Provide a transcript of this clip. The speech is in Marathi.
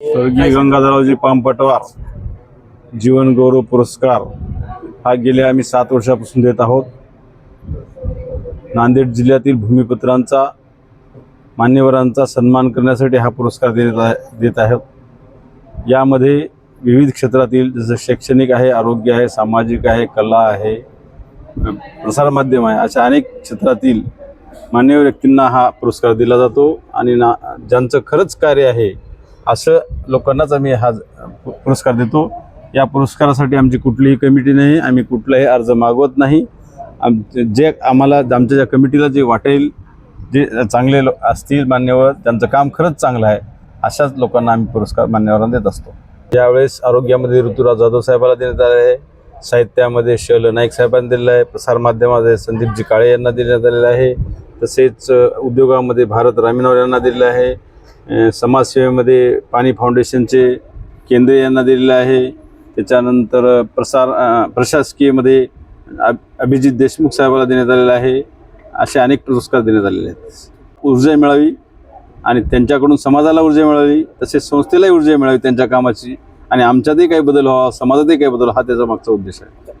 स्वर्गीय गंगाधररावजी पामपटवार जीवन गौरव पुरस्कार हा गेल्या आम्ही सात वर्षापासून देत आहोत. नांदेड जिल्ह्यातील भूमिपुत्रांचा मान्यवरांचा सन्मान करण्यासाठी हा पुरस्कार देत देत आहोत. यामध्ये विविध क्षेत्रातील जसं शैक्षणिक आहे आरोग्य आहे सामाजिक आहे कला आहे प्रसारमाध्यम आहे अशा अनेक क्षेत्रातील मान्यवर व्यक्तींना हा पुरस्कार दिला जातो. आणि ना ज्यांचं खरंच कार्य आहे असं लोकांनाच आम्ही हा पु- पुरस्कार देतो. या पुरस्कारासाठी आमची कुठलीही कमिटी नाही आम्ही कुठलाही अर्ज मागवत नाही. आम जे आम्हाला आमच्या ज्या कमिटीला जे वाटेल जे चांगले लो असतील मान्यवर त्यांचं काम खरंच चांगलं आहे अशाच लोकांना आम्ही पुरस्कार मान्यवरांना देत असतो. यावेळेस आरोग्यामध्ये ऋतुराज जाधव साहेबाला देण्यात आले आहे साहित्यामध्ये शल नाईक साहेबांना दिलेलं आहे प्रसारमाध्यमामध्ये संदीपजी काळे यांना देण्यात आलेलं आहे तसेच उद्योगामध्ये भारत रामिनवर यांना दिलेलं आहे समाजसेवेमध्ये पाणी फाउंडेशनचे केंद्र यांना दिलेलं आहे. त्याच्यानंतर प्रसार प्रशासकीयमध्ये अभिजित देशमुख साहेबाला देण्यात आलेलं आहे. असे अनेक पुरस्कार देण्यात आलेले आहेत. ऊर्जा मिळावी आणि त्यांच्याकडून समाजाला ऊर्जा मिळावी तसेच संस्थेलाही ऊर्जा मिळावी त्यांच्या कामाची. आणि आमच्यातही काही बदल व्हावा समाजातही काही बदल हा त्याचा मागचा उद्देश आहे.